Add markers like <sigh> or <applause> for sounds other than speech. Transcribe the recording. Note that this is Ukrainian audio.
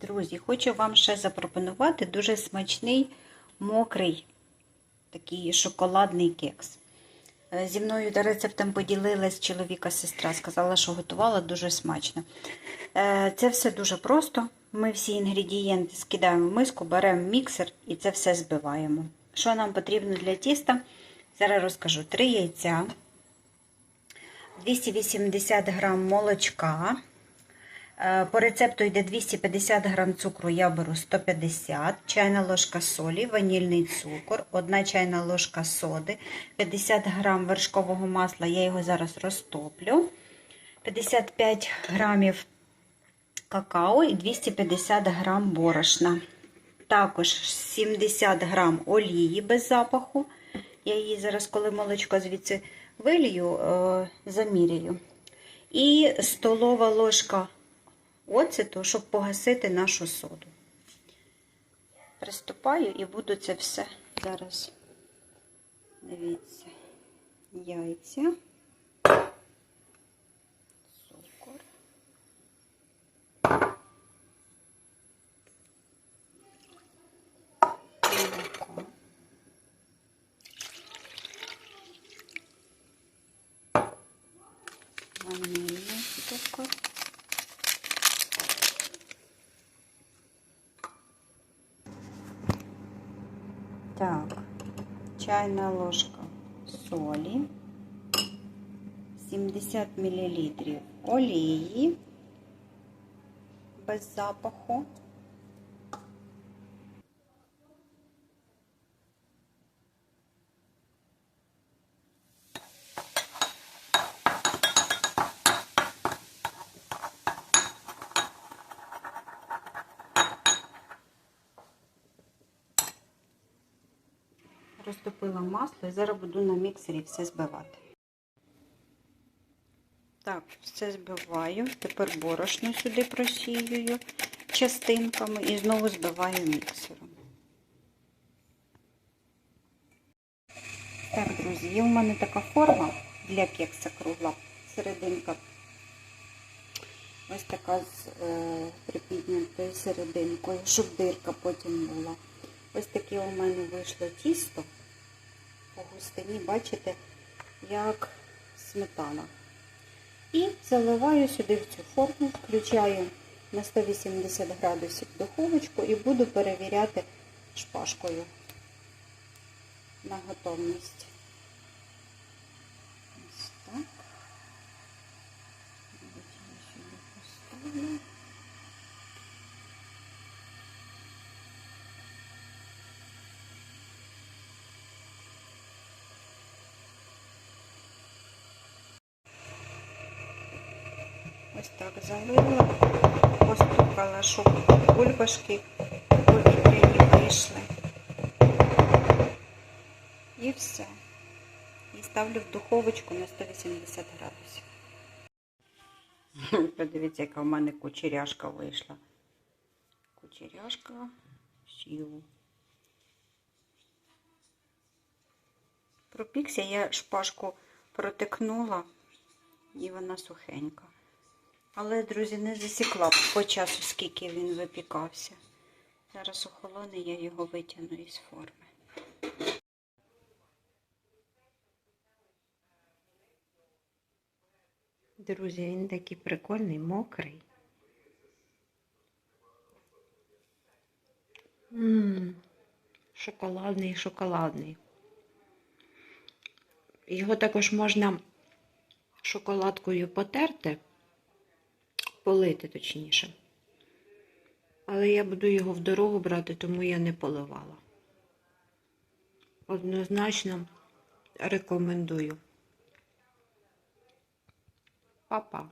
Друзі, хочу вам ще запропонувати дуже смачний мокрий такий шоколадний кекс. Е, Зі мною рецептом поділилась чоловіка сестра, сказала, що готувала дуже смачно. Е, Це все дуже просто. Ми всі інгредієнти скидаємо в миску, беремо міксер і це все збиваємо. Що нам потрібно для тіста? Зараз розкажу. 3 яйця, 280 грам молочка. Е, По рецепту йде 250 грам цукру, я беру 150, чайна ложка солі, ванільний цукор, 1 чайна ложка соди, 50 грам вершкового масла, я його зараз розтоплю, 55 грамів какао і 250 грам борошна. Також 70 грам олії без запаху. Я її зараз, коли молочко звідси вилію, е, заміряю. І столова ложка оцету, щоб погасити нашу соду. Приступаю і буду це все зараз. Дивіться, яйця, цукор. молоко. Ванильний Так, чайна ложка солі, 70 мл олії без запаху. Розтопила масло і зараз буду на міксері все збивати. Так, все збиваю. Тепер борошно сюди просіюю частинками і знову збиваю міксером. Так, друзі, є у мене така форма для кекса кругла. Серединка ось така з е, припіднятою серединкою, щоб дирка потім була. Ось таке у мене вийшло тісто по густині, бачите, як сметана. І заливаю сюди в цю форму, включаю на 180 градусів духовочку і буду перевіряти шпажкою на готовність. Ось так. Давайте я сюди поставлю. Ось так залила, постукала, щоб бульбашки повітряні вийшли. І все. І ставлю в духовочку на 180 градусів. <laughs> Подивіться, яка в мене кучеряшка вийшла. Кучеряшка сілу. Пропікся, я шпажку протикнула і вона сухенька. Але, друзі, не засікла по часу, скільки він випікався. Зараз охолоне, я його витягну із форми. Друзі, він такий прикольний, мокрий. Ммм, шоколадний, шоколадний. Його також можна шоколадкою потерти, полити точніше. Але я буду його в дорогу брати, тому я не поливала. Однозначно рекомендую. Па-па.